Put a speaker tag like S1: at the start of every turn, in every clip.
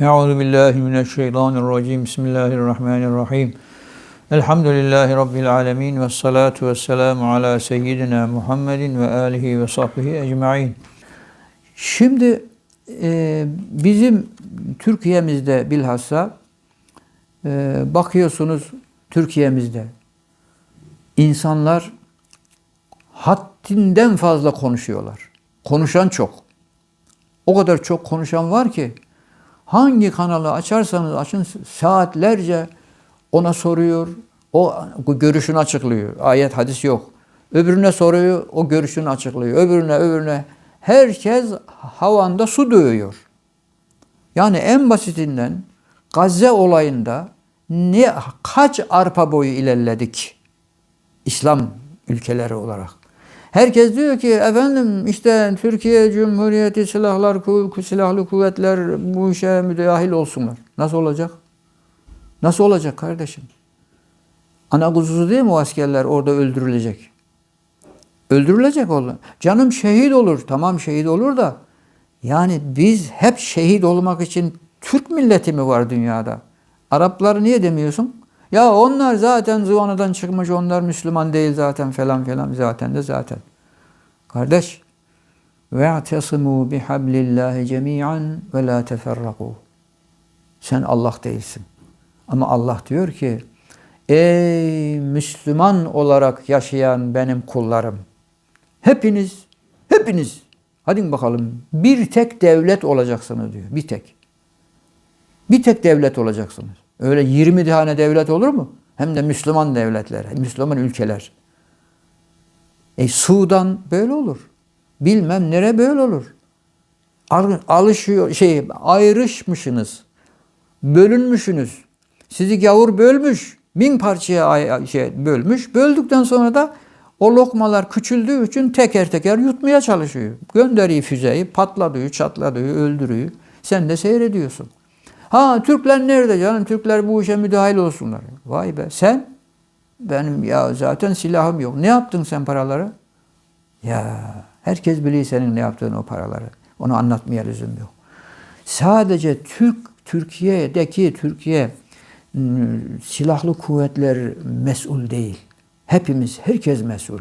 S1: Euzu billahi mineşşeytanirracim. Bismillahirrahmanirrahim. Elhamdülillahi rabbil alamin ve salatu vesselamu ala seyyidina Muhammedin ve alihi ve sahbihi ecmaîn. Şimdi e, bizim Türkiye'mizde bilhassa e, bakıyorsunuz Türkiye'mizde insanlar haddinden fazla konuşuyorlar. Konuşan çok. O kadar çok konuşan var ki hangi kanalı açarsanız açın saatlerce ona soruyor. O görüşünü açıklıyor. Ayet hadis yok. Öbürüne soruyor, o görüşünü açıklıyor. Öbürüne, öbürüne. Herkes havanda su dövüyor. Yani en basitinden Gazze olayında ne kaç arpa boyu ilerledik İslam ülkeleri olarak. Herkes diyor ki efendim işte Türkiye Cumhuriyeti silahlar silahlı kuvvetler bu işe müdahil olsunlar. Nasıl olacak? Nasıl olacak kardeşim? Ana kuzusu değil mi o askerler orada öldürülecek? Öldürülecek olur. Canım şehit olur. Tamam şehit olur da yani biz hep şehit olmak için Türk milleti mi var dünyada? Arapları niye demiyorsun? Ya onlar zaten zıvanadan çıkmış, onlar Müslüman değil zaten falan falan zaten de zaten. Kardeş, ve'tesimu bihablillahi cemi'an ve la teferraku. Sen Allah değilsin. Ama Allah diyor ki, ey Müslüman olarak yaşayan benim kullarım, hepiniz, hepiniz, hadi bakalım bir tek devlet olacaksınız diyor, bir tek. Bir tek devlet olacaksınız. Öyle 20 tane devlet olur mu? Hem de Müslüman devletler, Müslüman ülkeler. E Sudan böyle olur. Bilmem nere böyle olur. Alışıyor şey ayrışmışsınız. Bölünmüşsünüz. Sizi gavur bölmüş. Bin parçaya şey bölmüş. Böldükten sonra da o lokmalar küçüldüğü için teker teker yutmaya çalışıyor. Gönderiyor füzeyi, patladığı, çatladığı, öldürüyor. Sen de seyrediyorsun. Ha Türkler nerede canım? Türkler bu işe müdahil olsunlar. Vay be sen benim ya zaten silahım yok. Ne yaptın sen paraları? Ya herkes biliyor senin ne yaptığın o paraları. Onu anlatmaya lüzum yok. Sadece Türk Türkiye'deki Türkiye silahlı kuvvetler mesul değil. Hepimiz, herkes mesul.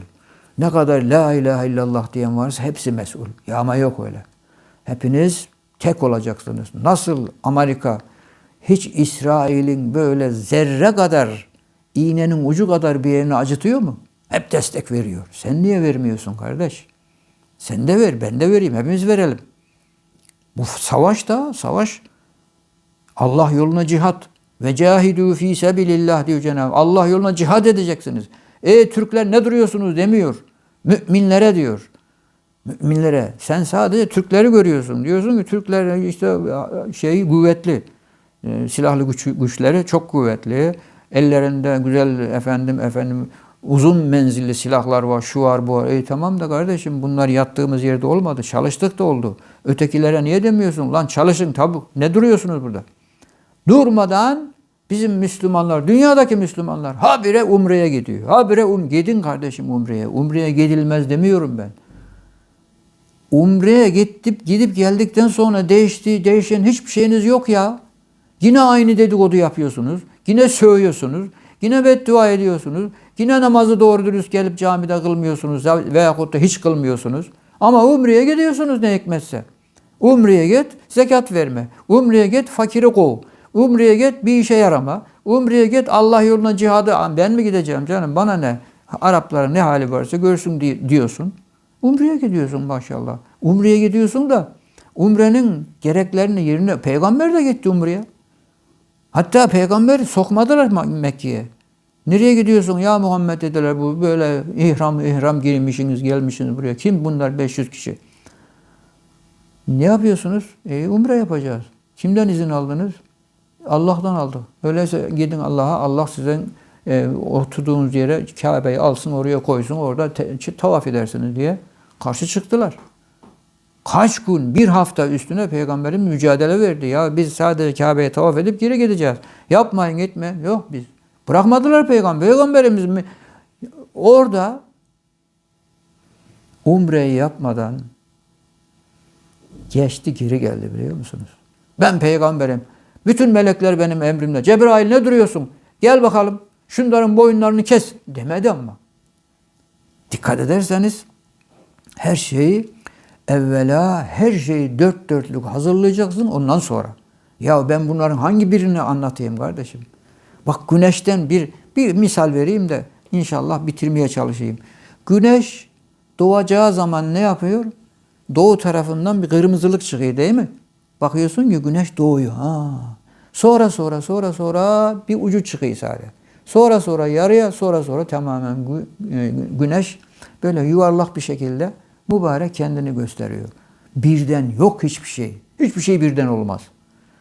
S1: Ne kadar la ilahe illallah diyen varsa hepsi mesul. Ya ama yok öyle. Hepiniz tek olacaksınız. Nasıl Amerika hiç İsrail'in böyle zerre kadar iğnenin ucu kadar bir yerini acıtıyor mu? Hep destek veriyor. Sen niye vermiyorsun kardeş? Sen de ver, ben de vereyim. Hepimiz verelim. Bu savaş da savaş. Allah yoluna cihat. Ve cahidu fi sebilillah diyor Cenab-ı Allah yoluna cihad edeceksiniz. E Türkler ne duruyorsunuz demiyor. Müminlere diyor. Müminlere. Sen sadece Türkleri görüyorsun. Diyorsun ki Türkler işte şey kuvvetli. E, silahlı güç, güçleri çok kuvvetli. Ellerinde güzel efendim efendim uzun menzilli silahlar var, şu var, bu var. E tamam da kardeşim bunlar yattığımız yerde olmadı. Çalıştık da oldu. Ötekilere niye demiyorsun? Lan çalışın tabi. Ne duruyorsunuz burada? Durmadan bizim Müslümanlar, dünyadaki Müslümanlar habire umreye gidiyor. Habire um gidin kardeşim umreye. Umreye gidilmez demiyorum ben. Umreye gidip gidip geldikten sonra değişti, değişen hiçbir şeyiniz yok ya. Yine aynı dedikodu yapıyorsunuz. Yine söylüyorsunuz. Yine beddua ediyorsunuz. Yine namazı doğru dürüst gelip camide kılmıyorsunuz veyahut da hiç kılmıyorsunuz. Ama umreye gidiyorsunuz ne hikmetse. Umreye git, zekat verme. Umreye git, fakiri kov. Umreye git, bir işe yarama. Umreye git, Allah yoluna cihadı. Ben mi gideceğim canım, bana ne? Arapların ne hali varsa görsün diyorsun. Umreye gidiyorsun maşallah. Umreye gidiyorsun da umrenin gereklerini yerine peygamber de gitti umreye. Hatta peygamber sokmadılar Mekke'ye. Nereye gidiyorsun ya Muhammed dediler bu böyle ihram ihram girmişsiniz gelmişsiniz buraya. Kim bunlar 500 kişi? Ne yapıyorsunuz? E, umre yapacağız. Kimden izin aldınız? Allah'tan aldık. Öyleyse gidin Allah'a. Allah sizin e, oturduğunuz yere Kabe'yi alsın oraya koysun orada te, tavaf edersiniz diye karşı çıktılar. Kaç gün, bir hafta üstüne peygamberin mücadele verdi. Ya biz sadece Kabe'ye tavaf edip geri gideceğiz. Yapmayın gitme. Yok biz. Bırakmadılar peygamber. Peygamberimiz mi? Orada umreyi yapmadan geçti geri geldi biliyor musunuz? Ben peygamberim. Bütün melekler benim emrimde. Cebrail ne duruyorsun? Gel bakalım. Şunların boyunlarını kes. Demedi ama. Dikkat ederseniz her şeyi evvela her şeyi dört dörtlük hazırlayacaksın ondan sonra. Ya ben bunların hangi birini anlatayım kardeşim? Bak güneşten bir bir misal vereyim de inşallah bitirmeye çalışayım. Güneş doğacağı zaman ne yapıyor? Doğu tarafından bir kırmızılık çıkıyor değil mi? Bakıyorsun ki güneş doğuyor. Ha. Sonra sonra sonra sonra bir ucu çıkıyor sadece. Sonra sonra yarıya sonra sonra tamamen e, güneş böyle yuvarlak bir şekilde mübarek kendini gösteriyor. Birden yok hiçbir şey. Hiçbir şey birden olmaz.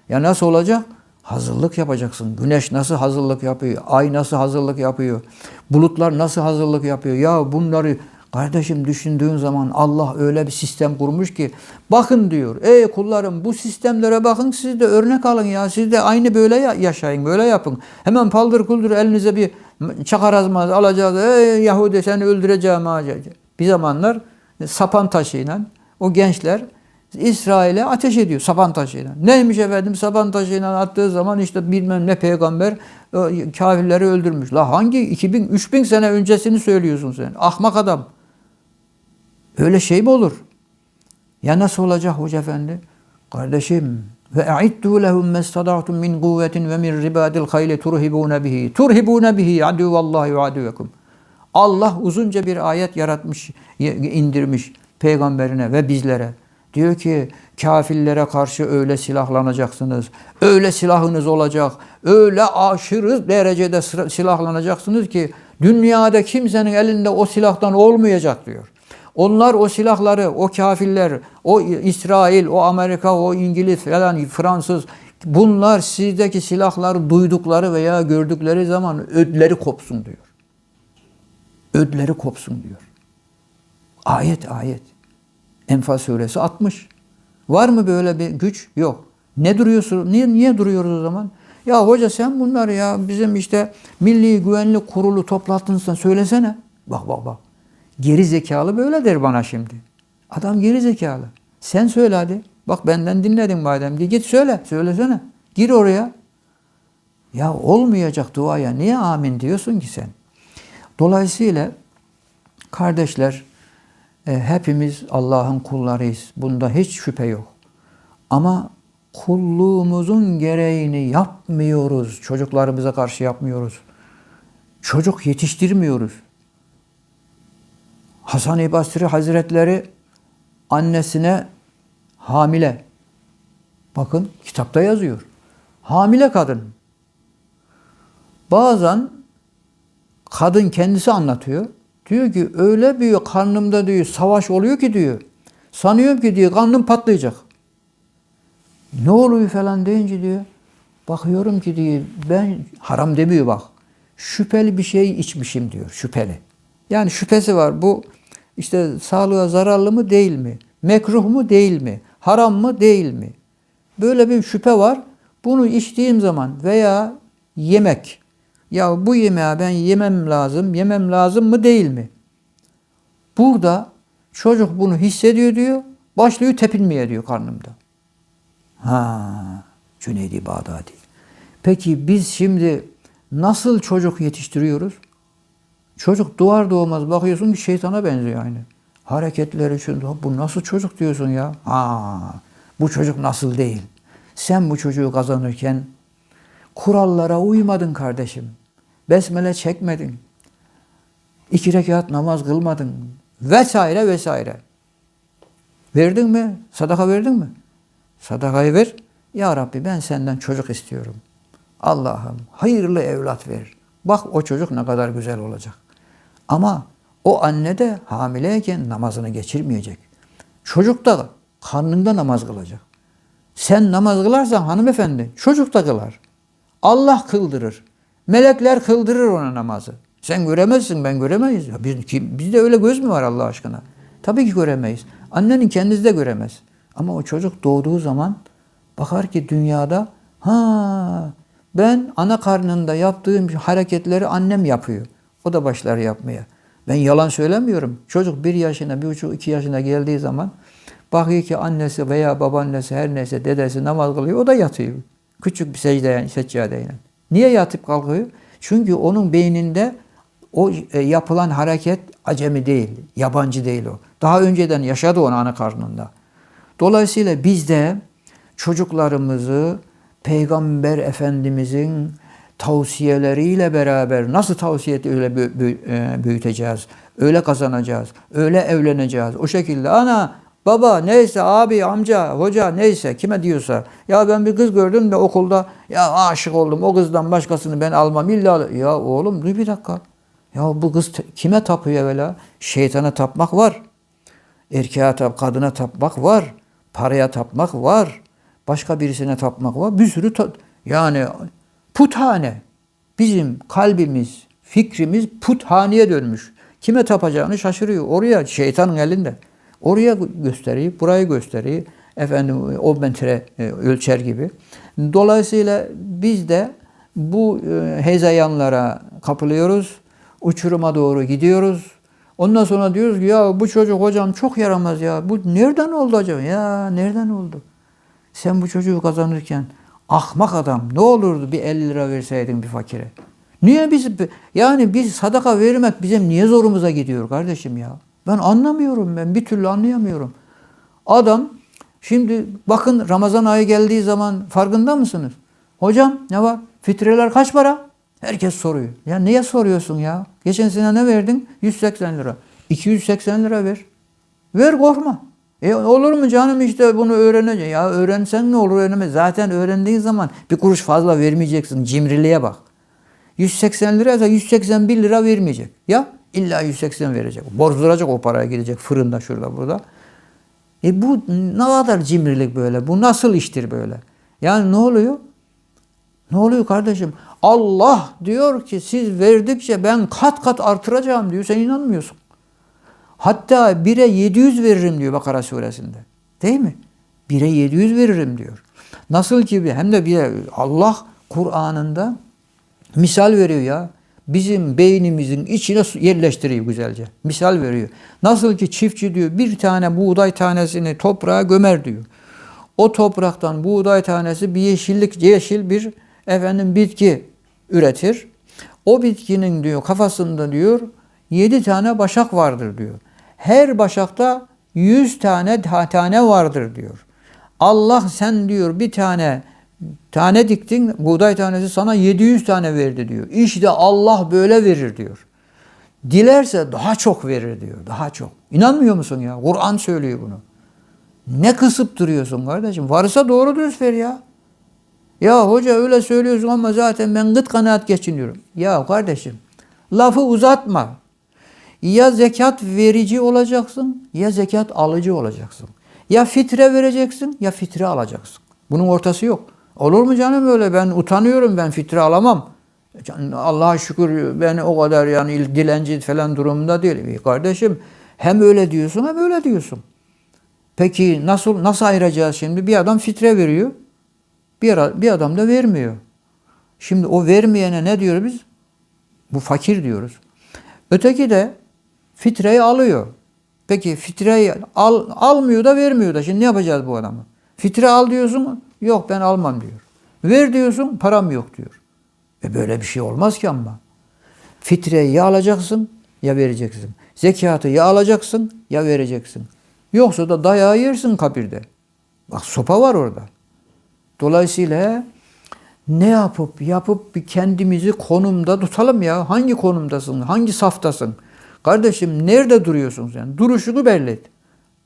S1: Ya nasıl olacak? Hazırlık yapacaksın. Güneş nasıl hazırlık yapıyor? Ay nasıl hazırlık yapıyor? Bulutlar nasıl hazırlık yapıyor? Ya bunları kardeşim düşündüğün zaman Allah öyle bir sistem kurmuş ki bakın diyor. Ey kullarım bu sistemlere bakın siz de örnek alın ya. Siz de aynı böyle ya- yaşayın. Böyle yapın. Hemen paldır kuldur elinize bir çakar azmaz alacağız. Ey Yahudi seni öldüreceğim ha. Bir zamanlar sapan taşıyla o gençler İsrail'e ateş ediyor sapan taşıyla. Neymiş efendim sapan taşıyla attığı zaman işte bilmem ne peygamber e, kafirleri öldürmüş. La hangi 2000 3000 sene öncesini söylüyorsun sen? Ahmak adam. Öyle şey mi olur? Ya nasıl olacak hoca efendi? Kardeşim ve e'iddu lehum mestada'tum min kuvvetin ve min ribadil hayli turhibune bihi. Turhibune bihi aduvallahi ve aduvekum. Allah uzunca bir ayet yaratmış, indirmiş peygamberine ve bizlere. Diyor ki kafirlere karşı öyle silahlanacaksınız. Öyle silahınız olacak. Öyle aşırı derecede silahlanacaksınız ki dünyada kimsenin elinde o silahtan olmayacak diyor. Onlar o silahları, o kafirler, o İsrail, o Amerika, o İngiliz falan Fransız bunlar sizdeki silahları duydukları veya gördükleri zaman ödleri kopsun diyor. Ödleri kopsun diyor. Ayet ayet. Enfal suresi 60. Var mı böyle bir güç? Yok. Ne duruyorsun? Niye, niye duruyoruz o zaman? Ya hoca sen bunları ya bizim işte Milli Güvenlik Kurulu toplantısında söylesene. Bak bak bak. Geri zekalı böyle der bana şimdi. Adam geri zekalı. Sen söyle hadi. Bak benden dinledin madem. Git söyle. Söylesene. Gir oraya. Ya olmayacak duaya niye amin diyorsun ki sen? Dolayısıyla kardeşler e, hepimiz Allah'ın kullarıyız. Bunda hiç şüphe yok. Ama kulluğumuzun gereğini yapmıyoruz. Çocuklarımıza karşı yapmıyoruz. Çocuk yetiştirmiyoruz. Hasan-ı Basri Hazretleri annesine hamile. Bakın kitapta yazıyor. Hamile kadın. Bazen kadın kendisi anlatıyor. Diyor ki öyle bir karnımda diyor savaş oluyor ki diyor. Sanıyorum ki diyor karnım patlayacak. Ne oluyor falan deyince diyor. Bakıyorum ki diyor ben haram demiyor bak. Şüpheli bir şey içmişim diyor. Şüpheli. Yani şüphesi var. Bu işte sağlığa zararlı mı değil mi? Mekruh mu değil mi? Haram mı değil mi? Böyle bir şüphe var. Bunu içtiğim zaman veya yemek. Ya bu yemeği ben yemem lazım, yemem lazım mı değil mi? Burada çocuk bunu hissediyor diyor. Başlıyor tepinmeye diyor karnımda. Ha, Cüneydi Bağdadi. Peki biz şimdi nasıl çocuk yetiştiriyoruz? Çocuk doğar doğmaz bakıyorsun ki şeytana benziyor aynı. Hareketleri şu, bu nasıl çocuk diyorsun ya? Ha, bu çocuk nasıl değil? Sen bu çocuğu kazanırken kurallara uymadın kardeşim. Besmele çekmedin. İki rekat namaz kılmadın. Vesaire vesaire. Verdin mi? Sadaka verdin mi? Sadakayı ver. Ya Rabbi ben senden çocuk istiyorum. Allah'ım hayırlı evlat ver. Bak o çocuk ne kadar güzel olacak. Ama o anne de hamileyken namazını geçirmeyecek. Çocuk da karnında namaz kılacak. Sen namaz kılarsan hanımefendi çocuk da kılar. Allah kıldırır. Melekler kıldırır ona namazı. Sen göremezsin ben göremeyiz. Ya biz, kim, bizde öyle göz mü var Allah aşkına? Tabii ki göremeyiz. Annenin kendisi de göremez. Ama o çocuk doğduğu zaman bakar ki dünyada ha ben ana karnında yaptığım hareketleri annem yapıyor. O da başlar yapmaya. Ben yalan söylemiyorum. Çocuk bir yaşına, bir buçuk, iki yaşına geldiği zaman Bakıyor ki annesi veya babaannesi her neyse dedesi namaz kılıyor o da yatıyor. Küçük bir secdeye, seccadeyle. Niye yatıp kalkıyor? Çünkü onun beyninde o e, yapılan hareket acemi değil, yabancı değil o. Daha önceden yaşadı onu ana karnında. Dolayısıyla biz de çocuklarımızı Peygamber Efendimizin tavsiyeleriyle beraber nasıl tavsiye öyle e, büyüteceğiz, öyle kazanacağız, öyle evleneceğiz. O şekilde ana, baba neyse abi, amca, hoca neyse kime diyorsa ya ben bir kız gördüm de okulda ya aşık oldum o kızdan başkasını ben almam illa ya oğlum dur bir dakika. Ya bu kız kime tapıyor evvela? Şeytana tapmak var. Erkeğe tap, kadına tapmak var. Paraya tapmak var. Başka birisine tapmak var. Bir sürü ta- yani puthane. Bizim kalbimiz, fikrimiz puthaneye dönmüş. Kime tapacağını şaşırıyor. Oraya şeytanın elinde. Oraya gö- gösteriyor, burayı gösteriyor. Efendim o metre e, ölçer gibi. Dolayısıyla biz de bu e, hezeyanlara kapılıyoruz. Uçuruma doğru gidiyoruz. Ondan sonra diyoruz ki ya bu çocuk hocam çok yaramaz ya. Bu nereden oldu acaba? Ya nereden oldu? Sen bu çocuğu kazanırken ahmak adam ne olurdu bir 50 lira verseydin bir fakire? Niye biz yani biz sadaka vermek bizim niye zorumuza gidiyor kardeşim ya? Ben anlamıyorum ben bir türlü anlayamıyorum. Adam şimdi bakın Ramazan ayı geldiği zaman farkında mısınız? Hocam ne var? Fitreler kaç para? Herkes soruyor. Ya niye soruyorsun ya? Geçen sene ne verdin? 180 lira. 280 lira ver. Ver korkma. E olur mu canım işte bunu öğreneceksin. Ya öğrensen ne olur öğrenemez. Zaten öğrendiğin zaman bir kuruş fazla vermeyeceksin. Cimriliğe bak. 180 liraysa 181 lira vermeyecek. Ya illa 180 verecek. Bozduracak o paraya gidecek fırında şurada burada. E bu ne kadar cimrilik böyle? Bu nasıl iştir böyle? Yani ne oluyor? Ne oluyor kardeşim? Allah diyor ki siz verdikçe ben kat kat artıracağım diyor. Sen inanmıyorsun. Hatta 1'e 700 veririm diyor Bakara suresinde. Değil mi? 1'e 700 veririm diyor. Nasıl ki hem de bir Allah Kur'an'ında misal veriyor ya. Bizim beynimizin içine yerleştiriyor güzelce. Misal veriyor. Nasıl ki çiftçi diyor bir tane buğday tanesini toprağa gömer diyor. O topraktan buğday tanesi bir yeşillik yeşil bir efendim bitki üretir. O bitkinin diyor kafasında diyor yedi tane başak vardır diyor. Her başakta yüz tane tane vardır diyor. Allah sen diyor bir tane tane diktin buğday tanesi sana 700 tane verdi diyor. İşte Allah böyle verir diyor. Dilerse daha çok verir diyor. Daha çok. İnanmıyor musun ya? Kur'an söylüyor bunu. Ne kısıp duruyorsun kardeşim? Varsa doğru dürüst ver ya. Ya hoca öyle söylüyorsun ama zaten ben gıt kanaat geçiniyorum. Ya kardeşim lafı uzatma. Ya zekat verici olacaksın ya zekat alıcı olacaksın. Ya fitre vereceksin ya fitre alacaksın. Bunun ortası yok. Olur mu canım öyle ben utanıyorum ben fitre alamam. Allah'a şükür ben o kadar yani dilenci falan durumunda değilim. Kardeşim hem öyle diyorsun hem öyle diyorsun. Peki nasıl nasıl ayıracağız şimdi? Bir adam fitre veriyor. Bir, bir adam da vermiyor. Şimdi o vermeyene ne diyoruz biz? Bu fakir diyoruz. Öteki de fitreyi alıyor. Peki fitreyi al, almıyor da vermiyor da şimdi ne yapacağız bu adamı? Fitre al diyorsun, yok ben almam diyor. Ver diyorsun, param yok diyor. E böyle bir şey olmaz ki ama. Fitreyi ya alacaksın ya vereceksin. Zekatı ya alacaksın ya vereceksin. Yoksa da dayağı yersin kabirde. Bak sopa var orada. Dolayısıyla ne yapıp yapıp bir kendimizi konumda tutalım ya. Hangi konumdasın? Hangi saftasın? Kardeşim nerede duruyorsun sen? Duruşunu belli et.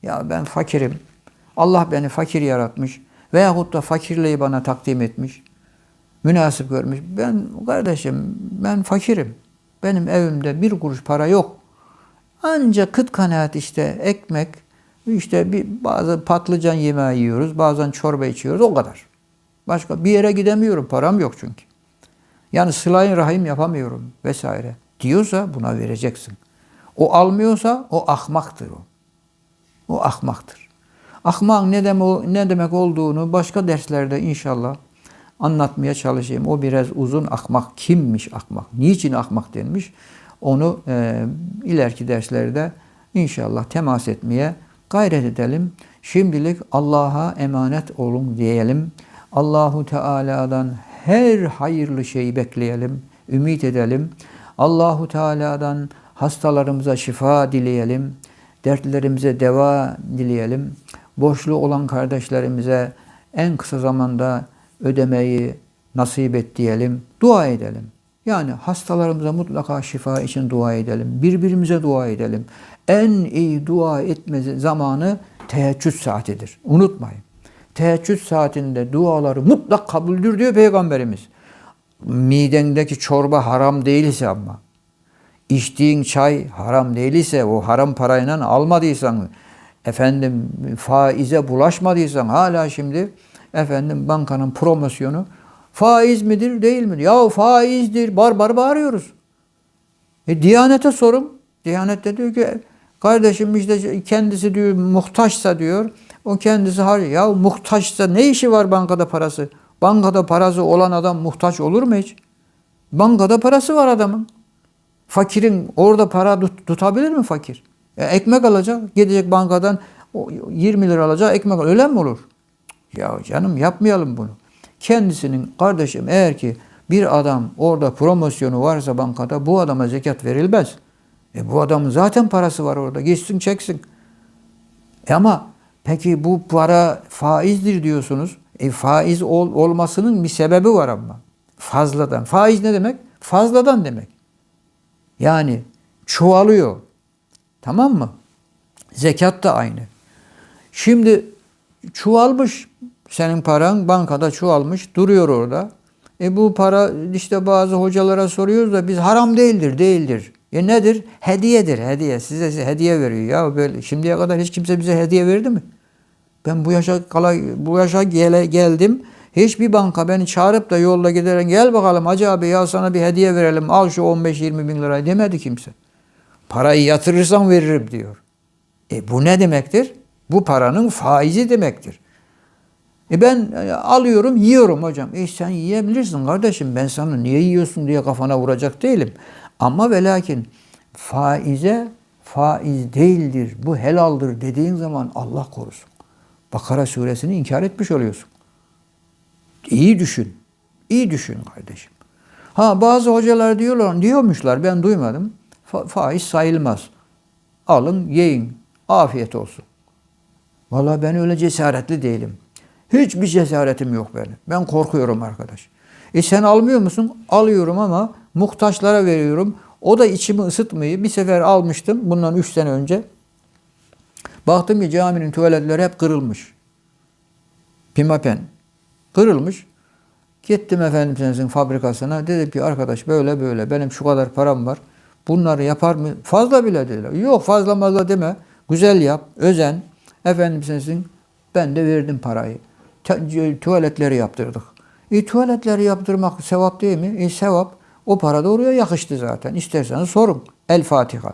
S1: Ya ben fakirim. Allah beni fakir yaratmış. Veyahut da fakirliği bana takdim etmiş. Münasip görmüş. Ben kardeşim ben fakirim. Benim evimde bir kuruş para yok. Ancak kıt kanaat işte ekmek, işte bir bazı patlıcan yemeği yiyoruz, bazen çorba içiyoruz o kadar. Başka bir yere gidemiyorum, param yok çünkü. Yani sıla rahim yapamıyorum vesaire. Diyorsa buna vereceksin. O almıyorsa o ahmaktır o. O ahmaktır. Ahmak ne demek, ne demek olduğunu başka derslerde inşallah anlatmaya çalışayım. O biraz uzun ahmak. Kimmiş ahmak? Niçin ahmak denmiş? Onu e, ileriki derslerde inşallah temas etmeye gayret edelim. Şimdilik Allah'a emanet olun diyelim. Allahu Teala'dan her hayırlı şeyi bekleyelim, ümit edelim. Allahu Teala'dan hastalarımıza şifa dileyelim. Dertlerimize deva dileyelim. Borçlu olan kardeşlerimize en kısa zamanda ödemeyi nasip et diyelim. Dua edelim. Yani hastalarımıza mutlaka şifa için dua edelim. Birbirimize dua edelim. En iyi dua etme zamanı teheccüd saatidir. Unutmayın. Teheccüd saatinde duaları mutlak kabuldür diyor Peygamberimiz. Midendeki çorba haram değilse ama içtiğin çay haram değilse o haram parayla almadıysan efendim faize bulaşmadıysan hala şimdi efendim bankanın promosyonu faiz midir değil midir? Ya faizdir bar bar bağırıyoruz. E, Diyanete sorun. Diyanet de diyor ki kardeşim işte kendisi diyor muhtaçsa diyor o kendisi harcıyor. Ya muhtaçsa ne işi var bankada parası? Bankada parası olan adam muhtaç olur mu hiç? Bankada parası var adamın. Fakirin orada para tut, tutabilir mi fakir? E, ekmek alacak, gidecek bankadan 20 lira alacak ekmek alacak. Öyle mi olur? Ya canım yapmayalım bunu. Kendisinin kardeşim eğer ki bir adam orada promosyonu varsa bankada bu adama zekat verilmez. E bu adamın zaten parası var orada. Gitsin çeksin. E ama peki bu para faizdir diyorsunuz. E faiz ol, olmasının bir sebebi var ama. Fazladan. Faiz ne demek? Fazladan demek. Yani çoğalıyor. Tamam mı? Zekat da aynı. Şimdi çoğalmış senin paran bankada çoğalmış duruyor orada. E bu para işte bazı hocalara soruyoruz da biz haram değildir, değildir. E nedir? Hediyedir, hediye. Size hediye veriyor. Ya böyle şimdiye kadar hiç kimse bize hediye verdi mi? Ben bu yaşa kala, bu yaşa gele, geldim. Hiçbir banka beni çağırıp da yolda giderek gel bakalım Hacı abi ya sana bir hediye verelim al şu 15-20 bin lirayı demedi kimse. Parayı yatırırsan veririm diyor. E bu ne demektir? Bu paranın faizi demektir. E ben e, alıyorum yiyorum hocam. E sen yiyebilirsin kardeşim ben sana niye yiyorsun diye kafana vuracak değilim. Ama ve lakin faize faiz değildir, bu helaldir dediğin zaman Allah korusun. Bakara suresini inkar etmiş oluyorsun. İyi düşün. İyi düşün kardeşim. Ha bazı hocalar diyorlar, diyormuşlar ben duymadım. Fa- faiz sayılmaz. Alın, yiyin. Afiyet olsun. Vallahi ben öyle cesaretli değilim. Hiçbir cesaretim yok benim. Ben korkuyorum arkadaş. E sen almıyor musun? Alıyorum ama muhtaçlara veriyorum. O da içimi ısıtmayı bir sefer almıştım bundan üç sene önce. Baktım ki caminin tuvaletleri hep kırılmış. Pimapen kırılmış. Gittim efendim sensin fabrikasına. Dedim ki arkadaş böyle böyle benim şu kadar param var. Bunları yapar mı? Fazla bile dediler. Yok fazla fazla deme. Güzel yap. Özen. Efendim sensin. Ben de verdim parayı. Tu- Tuvaletleri yaptırdık. E tuvaletleri yaptırmak sevap değil mi? E sevap. O para da oraya yakıştı zaten. İsterseniz sorun. El Fatiha.